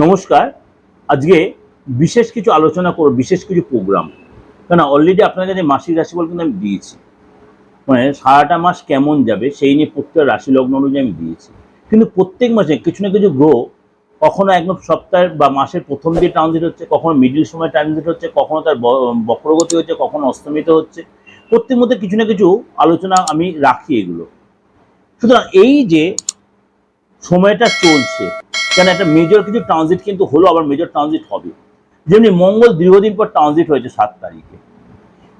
নমস্কার। আজকে বিশেষ কিছু আলোচনা করব, বিশেষ কিছু প্রোগ্রাম কেন অলরেডি আপনার কাছে মাসিক রাশিফল কিন্তু আমি দিয়েছি। মানে সারাটা মাস কেমন যাবে সেই নিয়ে প্রত্যেক রাশি লগ্ন অনুযায়ী আমি দিয়েছি। কিন্তু প্রত্যেক মাসে কিছু না কিছু গ্রহ কখনো একদম সপ্তাহের বা মাসের প্রথম দিয়ে ট্রানজিট হচ্ছে, কখনো মিডিল সময় ট্রানজিট হচ্ছে, কখনো তার বক্রগতি হচ্ছে, কখনো অস্তমিত হচ্ছে। প্রত্যেক মধ্যে কিছু না কিছু আলোচনা আমি রাখি এগুলো। সুতরাং এই যে সময়টা চলছে কেন একটা মেজর কিছু ট্রানজিট কিন্তু হলো, আবার মেজর ট্রানজিট হবে। যেমনি মঙ্গল দীর্ঘদিন পর ট্রানজিট হয়েছে সাত তারিখে।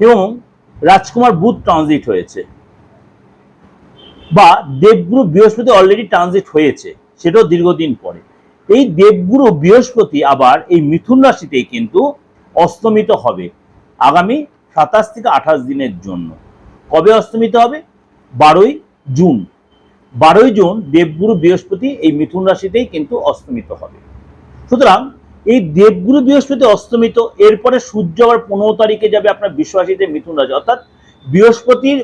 এবং রাজকুমার বুধ ট্রানজিট হয়েছে। বা দেবগুরু বৃহস্পতি অলরেডি ট্রানজিট হয়েছে, সেটাও দীর্ঘদিন পরে। এই দেবগুরু বৃহস্পতি আবার এই মিথুন রাশিতেই কিন্তু অস্তমিত হবে, আগামী সাতাশ থেকে আঠাশ দিনের জন্য। কবে অস্তমিত হবে? বারোই জুন। বারোই জুন দেবগুরু বৃহস্পতি এই মিথুন রাশিতেই কিন্তু অস্তমিত হবে। সুতরাং এই দেবগুরু বৃহস্পতি অস্তমিত, এরপরে সূর্য আবার পনেরো তারিখে যাবে আপনার বিশ্বাসীতে মিথুন রাশি। অর্থাৎ বৃহস্পতির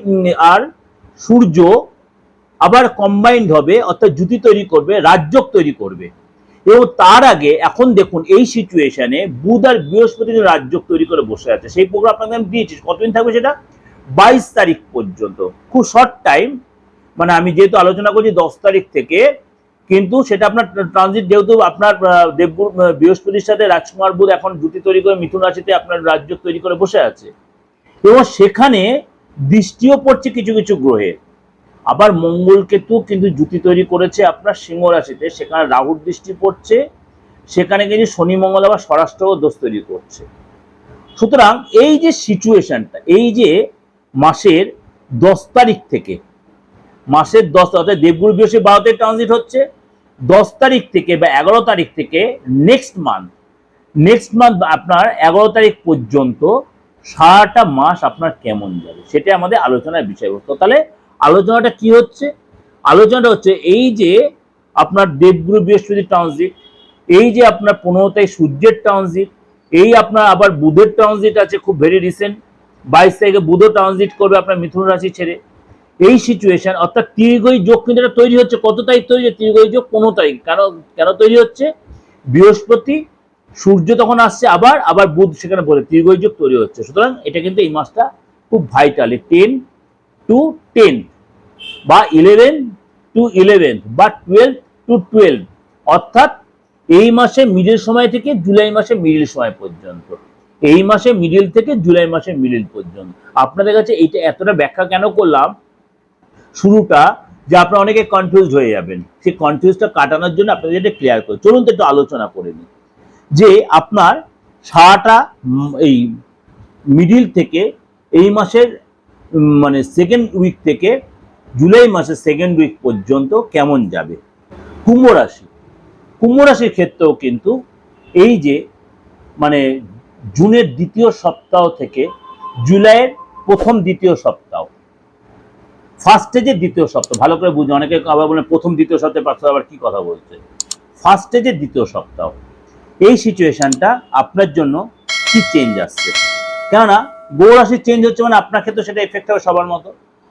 আর সূর্য আবার কম্বাইন্ড হবে, অর্থাৎ জুতি তৈরি করবে রাজ্যক তৈরি করবে। এবং তার আগে এখন দেখুন এই সিচুয়েশনে বুধ আর বৃহস্পতি রাজ্যক তৈরি করে বসে আছে। সেই প্রোগ্রাম আপনাকে আমি দিয়েছি। কতদিন থাকবে সেটা? বাইশ তারিখ পর্যন্ত। খুব শর্ট টাইম মানে আমি যেহেতু আলোচনা করছি দশ তারিখ থেকে, কিন্তু সেটা আপনার ট্রানজিট যেহেতু আপনার দেবগুরু বৃহস্পতির সাথে রাজকুমার বুধ এখন জুতি তৈরি করে মিথুন রাশিতে আপনার রাজ্য তৈরি করে বসে আছে। এবং সেখানে দৃষ্টিও পড়ছে কিছু কিছু গ্রহে। আবার মঙ্গল কেতু কিন্তু জুতি তৈরি করেছে আপনার সিংহ রাশিতে, সেখানে রাহুর দৃষ্টি পড়ছে, সেখানে কিন্তু শনি, মঙ্গল আবার স্বরাষ্ট্র দোষ তৈরি করছে। সুতরাং এই যে সিচুয়েশনটা এই যে মাসের দশ তারিখ থেকে মাসের দশ অর্থাৎ দেবগুরু বৃহস্পতি বারোতে ট্রানজিট হচ্ছে। দশ তারিখ থেকে বা এগারো তারিখ থেকে নেক্সট মান্থ নেক্সট মান্থ আপনার এগারো তারিখ পর্যন্ত সারাটা মাস আপনার কেমন যাবে সেটা আমাদের আলোচনার বিষয়বস্তু। তাহলে আলোচনাটা কি হচ্ছে? আলোচনাটা হচ্ছে এই যে আপনার দেবগুরু বৃহস্পতি ট্রানজিট এই যে আপনার পনেরো তারিখ সূর্যের ট্রানজিট এই আপনার আবার বুধের ট্রানজিট আছে, খুব ভেরি রিসেন্ট বাইশ তারিখে বুধও ট্রানজিট করবে আপনার মিথুন রাশি ছেড়ে। এই সিচুয়েশন অর্থাৎ তীর্ঘই যোগ কিন্তু এটা তৈরি হচ্ছে। কত তারিখ তৈরি হচ্ছে? তীর্ঘই যোগ পনেরো তারিখ কেন কেন তৈরি হচ্ছে? বৃহস্পতি, সূর্য তখন আসছে আবার আবার বুধ সেখানে বলে তীর্ঘই যোগ তৈরি হচ্ছে। সুতরাং এটা কিন্তু এই মাসটা খুব ভাইটাল টেন টু টেন বা ইলেভেন টু ইলেভেন বা টুয়েলভ টু টুয়েলভ অর্থাৎ এই মাসে মিডিল সময় থেকে জুলাই মাসে মিডিল সময় পর্যন্ত। এই মাসে মিডিল থেকে জুলাই মাসে মিডিল পর্যন্ত। আপনাদের কাছে এইটা এতটা ব্যাখ্যা কেন করলাম? শুরুটা যে আপনারা অনেকে কনফিউজ হয়ে যাবেন। সেই কনফিউজটা কাটানোর জন্য আপনাদের এটা ক্লিয়ার করে। চলুন তো একটু আলোচনা করে নিই। যে আপনার সারাটা এই মিডিল থেকে এই মাসের মানে সেকেন্ড উইক থেকে জুলাই মাসের সেকেন্ড উইক পর্যন্ত কেমন যাবে? কুম্ভ রাশি। কুম্ভ রাশির ক্ষেত্রেও কিন্তু এই যে মানে জুনের দ্বিতীয় সপ্তাহ থেকে জুলাইয়ের প্রথম দ্বিতীয় সপ্তাহ ফার্স্ট স্টেজের দ্বিতীয় সপ্তাহ, ভালো করে বুঝুন অনেকে আবার বলে প্রথম দ্বিতীয় সপ্তাহে পার্থ আবার কি কথা বলছে? ফার্স্ট স্টেজের দ্বিতীয় সপ্তাহ, এই সিচুয়েশনটা আপনার জন্য কি চেঞ্জ আসছে? কেননা গৌ রাশির চেঞ্জ হচ্ছে মানে আপনার ক্ষেত্রে সেটা এফেক্ট হবে সবার মতো।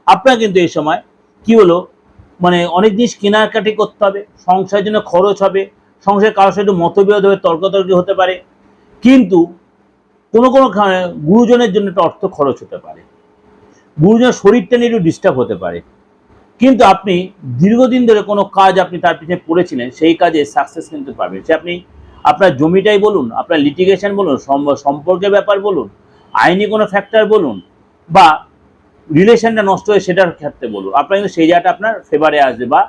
আপনার কিন্তু এই সময় কি হলো? মানে অনেক জিনিস কেনাকাটি করতে হবে, সংসারের জন্য খরচ হবে, সংসারে কারোর সাথে মতবিরোধ হবে, তর্কাতর্কি হতে পারে। কিন্তু কোনো কোনো গুরুজনের জন্য একটা অর্থ খরচ হতে পারে। গুরুজনের শরীরটা নিয়ে একটু ডিস্টার্ব হতে পারে। কিন্তু আপনি দীর্ঘদিন ধরে কোনো কাজ আপনি তার পিছনে পড়েছিলেন, সেই কাজে সাকসেস কিন্তু পাবেন সে আপনি আপনার জমিটাই বলুন, আপনার লিটিগেশন বলুন সম্পর্কের ব্যাপার বলুন, আইনি কোনো ফ্যাক্টর বলুন, বা রিলেশনটা নষ্ট হয়ে সেটার ক্ষেত্রে বলুন, আপনার কিন্তু সেই জায়গাটা আপনার ফেভারে আসবে বা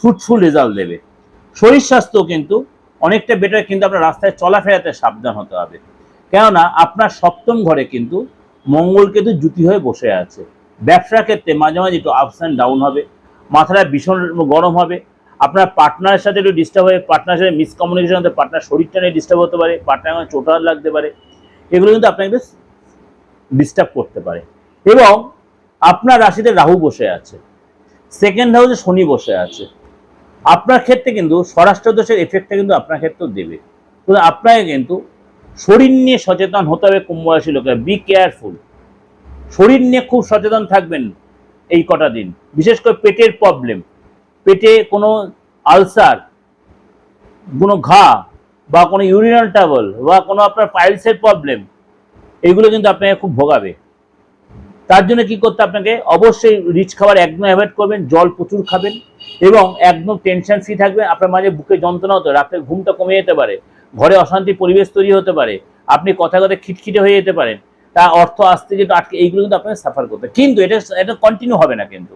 ফ্রুটফুল রেজাল্ট দেবে। শরীর স্বাস্থ্য কিন্তু অনেকটা বেটার কিন্তু আপনার রাস্তায় চলাফেরাতে সাবধান হতে হবে। কেননা আপনার সপ্তম ঘরে কিন্তু মঙ্গল কিন্তু জুতি হয়ে বসে আছে। ব্যবসার ক্ষেত্রে মাঝে মাঝে একটু আপস অ্যান্ড ডাউন হবে। মাথাটা ভীষণ গরম হবে। আপনার পার্টনারের সাথে একটু ডিস্টার্ব হয়ে পার্টনারের সাথে মিসকমিউনিকেশন হতে পার্টনার শরীরটা নিয়ে ডিস্টার্ব হতে পারে পার্টনার চোটার লাগতে পারে। এগুলো কিন্তু আপনাকে বেশ ডিস্টার্ব করতে পারে। এবং আপনার রাশিতে রাহু বসে আছে। সেকেন্ড হাউসে শনি বসে আছে। আপনার ক্ষেত্রে কিন্তু স্বরাষ্ট্র দোষের এফেক্টটা কিন্তু আপনার ক্ষেত্রেও দেবে। আপনাকে কিন্তু শরীর নিয়ে সচেতন হতে হবে কুম্ভ রাশি লোকেরা বি কেয়ারফুল শরীর নিয়ে খুব সচেতন থাকবেন এই কটা দিন। বিশেষ করে পেটের প্রবলেম পেটে কোনো আলসার, কোনো ঘা বা কোনো ইউরিনাল ট্রাবল বা কোনো আপনার পাইলসের প্রবলেম এগুলো কিন্তু আপনাকে খুব ভোগাবে। তার জন্য কি করতে আপনাকে? অবশ্যই রিচ খাবার একদম অ্যাভয়েড করবেন, জল প্রচুর খাবেন এবং একদম টেনশন ফ্রি থাকবেন। আপনার মাঝে বুকে যন্ত্রণা হতো রাতের ঘুমটা কমে যেতে পারে। ঘরে অশান্তি পরিবেশ তৈরি হতে পারে, আপনি কথা কথা খিটখিটে হয়ে যেতে পারেন, তা অর্থ আসতে যেটা আটকে, এইগুলো কিন্তু আপনাকে সাফার করতে। কিন্তু এটা এটা কন্টিনিউ হবে না কিন্তু।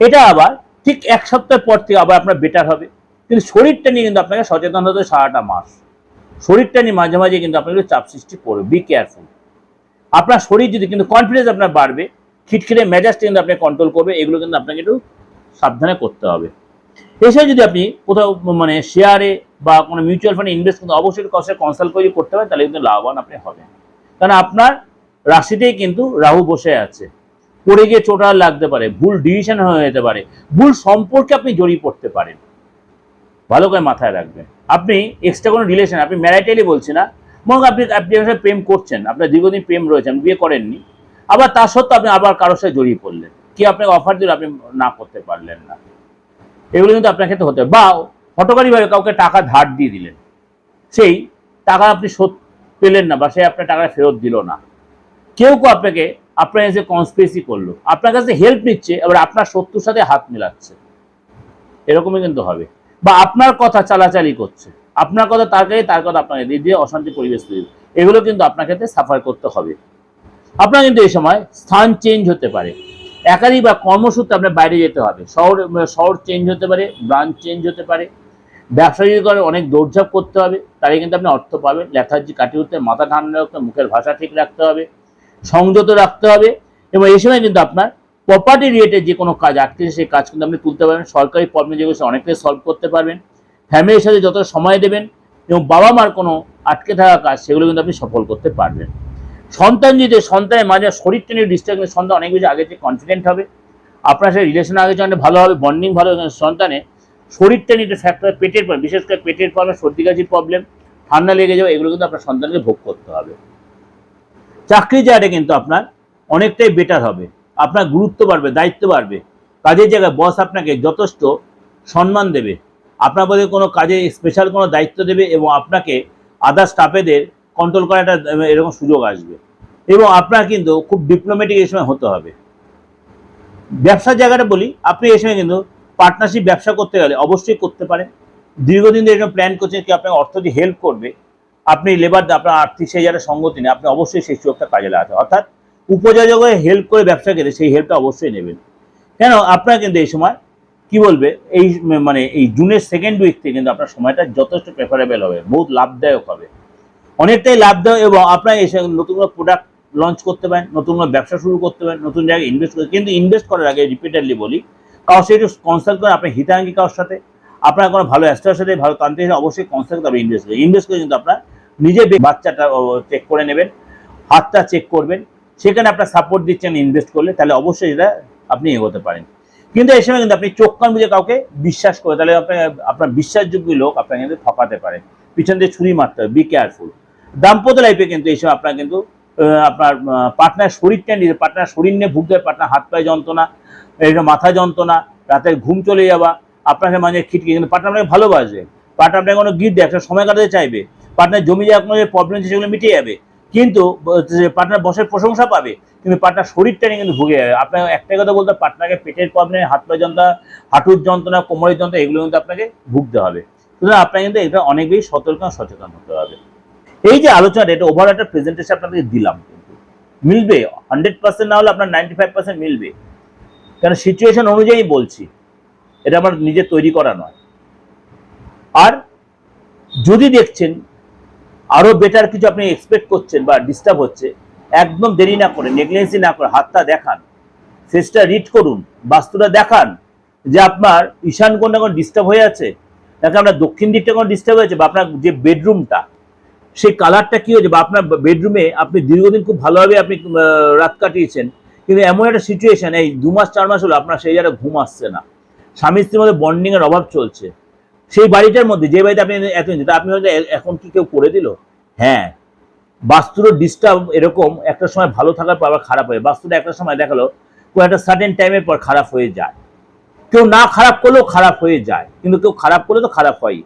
এটা আবার ঠিক এক সপ্তাহ পর থেকে আবার আপনার বেটার হবে। কিন্তু শরীরটা নিয়ে কিন্তু আপনাকে সচেতন হতে সারাটা মাস। শরীরটা নিয়ে মাঝে মাঝে কিন্তু আপনাকে চাপ সৃষ্টি করবে। বি কেয়ারফুল আপনার শরীর যদি কিন্তু কনফিডেন্স আপনার বাড়বে, খিটখিটে মেজাজটা কিন্তু আপনি কন্ট্রোল করবে, এগুলো কিন্তু আপনাকে একটু সাবধানে করতে হবে। এছাড়া যদি আপনি কোথাও মানে শেয়ারে বা কোনো মিউচুয়াল ফান্ডে ইনভেস্ট করতে অবশ্যই কারোর কনসাল্ট করে করতে পারেন, তাহলে কিন্তু লাভবান আপনি হবেন। কারণ আপনার রাশিতেই কিন্তু রাহু বসে আছে। পড়ে গিয়ে চোটাল লাগতে পারে, ভুল ডিসিশন হয়ে যেতে পারে, ভুল সম্পর্কে আপনি জড়িয়ে পড়তে পারেন। ভালো করে মাথায় রাখবেন। আপনি এক্সট্রা কোনো রিলেশন আপনি ম্যারাইটালি বলছি না মনে আপনি আপনি প্রেম করছেন, আপনার দীর্ঘদিন প্রেম রয়েছে, আপনি বিয়ে করেননি, আবার তা সত্ত্বেও আপনি আবার কারোর সাথে জড়িয়ে পড়লেন। কি আপনাকে অফার দিল, আপনি না করতে পারলেন না। এগুলো কিন্তু আপনার ক্ষেত্রে হতে। বা হটকারীভাবে কাউকে টাকা ধার দিয়ে দিলেন। সেই টাকা আপনি শোধ পেলেন না বা সে আপনার টাকা ফেরত দিল না। কেউ কেউ আপনাকে, আপনার এসে কনস্পিরেসি করল। আপনার কাছে হেল্প নিচ্ছে, এবার আপনার শত্রুর সাথে হাত মেলাচ্ছে। এরকমই কিন্তু হবে। বা আপনার কথা চালাচালি করছে। আপনার কথা তার কাছে, তার কথা আপনাকে দিয়ে দিয়ে অশান্তি পরিবেশ তৈরি এগুলো কিন্তু আপনার ক্ষেত্রে সাফার করতে হবে। আপনার কিন্তু এই সময় স্থান চেঞ্জ হতে পারে। একাধিক বা কর্মসূত্রে আপনার বাইরে যেতে হবে। শহর শহর চেঞ্জ হতে পারে ব্রাঞ্চ চেঞ্জ হতে পারে। ব্যবসা যদি করে অনেক দৌড়ঝাঁপ করতে হবে, তাহলে কিন্তু আপনি অর্থ পাবেন। লেথার্জি কাটিয়ে উঠতে, মাথা ঠান্ডা রাখতে, মুখের ভাষা ঠিক রাখতে হবে, সংযত রাখতে হবে এবং এই সময় কিন্তু আপনার প্রপার্টি রিলেটেড যে কোনো কাজ আটকে সেই কাজ কিন্তু আপনি তুলতে পারবেন। সরকারি প্রবলেম যেগুলো অনেকটাই সলভ করতে পারবেন। ফ্যামিলির সাথে যত সময় দেবেন এবং বাবা মার কোনো আটকে থাকা কাজ, সেগুলো কিন্তু আপনি সফল করতে পারবেন। সন্তান যদি, সন্তানের মাঝে শরীরটা নিয়ে ডিস্টার্ব সন্তান অনেক বেশি আগে থেকে কনফিডেন্ট হবে। আপনার সাথে রিলেশন আগে থেকে অনেক ভালো হবে বন্ডিং ভালো সন্তানে শরীরটা নিয়ে ফ্যাক্টর পেটের প্রবলেম বিশেষ করে পেটের প্রবলেম সর্দি কাশির প্রবলেম ঠান্ডা লেগে যাবে এগুলো কিন্তু আপনার সন্তানকে ভোগ করতে হবে। চাকরি জায়গাটা কিন্তু আপনার অনেকটাই বেটার হবে। আপনার গুরুত্ব বাড়বে, দায়িত্ব বাড়বে। কাজের জায়গায় বস আপনাকে যথেষ্ট সম্মান দেবে। আপনার প্রতি কোনো কাজে স্পেশাল কোনো দায়িত্ব দেবে এবং আপনাকে আদার স্টাফেদের কন্ট্রোল করার একটা এরকম সুযোগ আসবে। এবং আপনার কিন্তু খুব ডিপ্লোম্যাটিক এই সময় হতে হবে। ব্যবসার জায়গাটা বলি, আপনি এই সময় কিন্তু পার্টনারশিপ ব্যবসা করতে গেলে অবশ্যই করতে পারেন। দীর্ঘদিন ধরে এরকম প্ল্যান করছেন কি আপনাকে অর্থ দিয়ে হেল্প করবে, আপনি লেবার আপনার আর্থিক সেই যারা সঙ্গতি নেই আপনি অবশ্যই সেই সুযোগটা কাজে লাগাতে। অর্থাৎ উপযোজকে হেল্প করে ব্যবসা গেলে সেই হেল্পটা অবশ্যই নেবেন। কেন? আপনার কিন্তু এই সময় কি বলবে? এই মানে এই জুনের সেকেন্ড উইক থেকে কিন্তু আপনার সময়টা যথেষ্ট প্রেফারেবল হবে, বহুত লাভদায়ক হবে। অনেকটাই লাভদায়ক এবং আপনার এসে নতুন কোনো প্রোডাক্ট লঞ্চ করতে পারেন, নতুন কোনো ব্যবসা শুরু করতে পারেন, নতুন জায়গায় ইনভেস্ট করতে কিন্তু ইনভেস্ট করার আগে রিপিটেডলি বলি কারোর সাথে একটু কনসাল্ট করেন আপনার হিতাঙ্গি কারোর সাথে, আপনার কোনো ভালো অ্যাস্ট্রার সাথে, ভালো তান্ত্রিক অবশ্যই কনসাল্ট করবে ইনভেস্ট করে। ইনভেস্ট করে কিন্তু আপনার নিজে বাচ্চাটা চেক করে নেবেন, হাতটা চেক করবেন, সেখানে আপনার সাপোর্ট দিচ্ছেন ইনভেস্ট করলে, তাহলে অবশ্যই এটা আপনি এগোতে পারেন। কিন্তু এই সময় কিন্তু আপনি চোখ কান বুঝে কাউকে বিশ্বাস করে, তাহলে আপনার আপনার বিশ্বাসযোগ্য লোক আপনাকে কিন্তু ঠকাতে পারেন পিছন দিয়ে ছুরি মারতে হবে বি কেয়ারফুল দাম্পত্য লাইফে কিন্তু এই সময় আপনার কিন্তু আপনার পার্টনার শরীরটা নিয়ে পার্টনার শরীর নিয়ে ভুগতে পার্টনার হাত পায়ে যন্ত্রণা এটা যে মাথা যন্ত্রণা রাতের ঘুম চলে যাওয়া, আপনাকে মাঝে খিটকি কিন্তু পার্টনার আপনাকে ভালোবাসবে পার্টনার আপনাকে কোনো গিফট দেয়, একটা সময় কাটাতে চাইবে। পার্টনার জমি জায়গা কোনো যে প্রবলেম সেগুলো মিটে যাবে। কিন্তু পার্টনার বসের প্রশংসা পাবে, কিন্তু পার্টনার শরীরটা নিয়ে কিন্তু ভুগে যাবে। আপনাকে একটাই কথা বলতে পার্টনারকে পেটের প্রবলেম হাত পায়ে যন্ত্রণা, হাঁটুর যন্ত্রণা, কোমরের যন্ত্রণা, এগুলো কিন্তু আপনাকে ভুগতে হবে। সুতরাং আপনাকে কিন্তু এটা অনেক বেশি সতর্ক সচেতন হতে হবে। এই যে আলোচনাটা, এটা ওভার একটা প্রেজেন্টেশন আপনাদের দিলাম মিলবে হান্ড্রেড পার্সেন্ট না হলে আপনার নাইনটি ফাইভ পার্সেন্ট মিলবে। কারণ সিচুয়েশন অনুযায়ী বলছি। এটা আমার নিজে তৈরি করা নয়। আর যদি দেখছেন, আরও বেটার কিছু আপনি এক্সপেক্ট করছেন বা ডিস্টার্ব হচ্ছে, একদম দেরি না করে নেগলেন্সি না করে, হাতটা দেখান। ফেসটা রিড করুন, বাস্তুটা দেখান যে আপনার ঈশান কোনটা কোনো ডিস্টার্ব হয়ে আছে, নাকি আপনার দক্ষিণ দিকটা কোনো ডিস্টার্ব হয়েছে বা আপনার যে বেডরুমটা সেই কালারটা কি হয়েছে? বা আপনার বেডরুমে আপনি দীর্ঘদিন খুব ভালোভাবে আপনি রাত কাটিয়েছেন, কিন্তু এমন একটা সিচুয়েশন এই দু মাস, চার মাস হলো আপনার সেই জায়গায় ঘুম আসছে না। স্বামী স্ত্রীর মধ্যে বন্ডিং এর অভাব চলছে। সেই বাড়িটার মধ্যে যে বাড়িতে আপনি এত যেটা আপনি হয়তো এখন কি কেউ করে দিল? হ্যাঁ। বাস্তুর ডিস্টার্ব এরকম একটা সময় ভালো থাকার পর আবার খারাপ হয়ে, বাস্তুটা একটা সময় দেখাল কোনো একটা সার্টেন টাইমের পর খারাপ হয়ে যায়। কেউ না খারাপ করলেও খারাপ হয়ে যায়, কিন্তু কেউ খারাপ করলে তো খারাপ হয়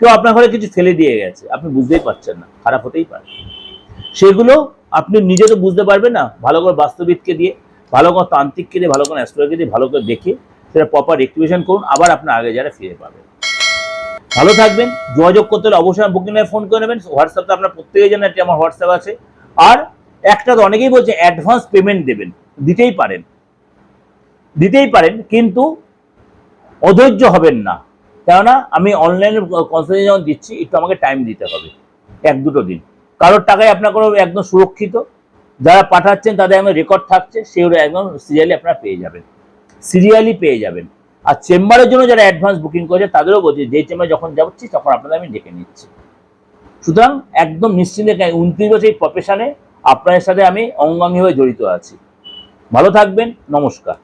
কেউ আপনার ঘরে কিছু ফেলে দিয়ে গেছে, আপনি বুঝতেই পারছেন না, খারাপ হতেই পারে। সেগুলো আপনি নিজে তো বুঝতে পারবেন না, ভালো করে বাস্তবিককে দিয়ে, ভালো করে তান্ত্রিককে দিয়ে, ভালো করে অ্যাস্ট্রোলজি দিয়ে, ভালো করে দেখে সেটা প্রপার রেক্টিভেশন করুন, আবার আপনার আগে যারা ফিরে পাবেন। ভালো থাকবেন, যোগাযোগ করতে হলে অবশ্যই বুকিং ফোন করে নেবেন হোয়াটসঅ্যাপে আপনার প্রত্যেকেই জানেন এটি আমার হোয়াটসঅ্যাপ আছে। আর একটা তো অনেকেই বলছে অ্যাডভান্স পেমেন্ট দেবেন, দিতেই পারেন দিতেই পারেন, কিন্তু অধৈর্য হবেন না। কেননা আমি অনলাইনে কনসালটেন্সি যখন দিচ্ছি, একটু আমাকে টাইম দিতে হবে। এক দুটো দিন। কারোর টাকায় আপনার কোনো একদম সুরক্ষিত। যারা পাঠাচ্ছেন, তাদের একদম রেকর্ড থাকছে সেগুলো একদম সিরিয়ালি আপনারা পেয়ে যাবেন। সিরিয়ালি পেয়ে যাবেন। আর চেম্বারের জন্য যারা অ্যাডভান্স বুকিং করেছে, তাদেরও বলছি, যে চেম্বারে যখন যাচ্ছি, তখন আপনাদের আমি ডেকে নিচ্ছি। সুতরাং একদম নিশ্চিন্তে উনত্রিশ বছর এই প্রফেশনে আপনাদের সাথে আমি অঙ্গাঙ্গি জড়িত আছি। ভালো থাকবেন, নমস্কার।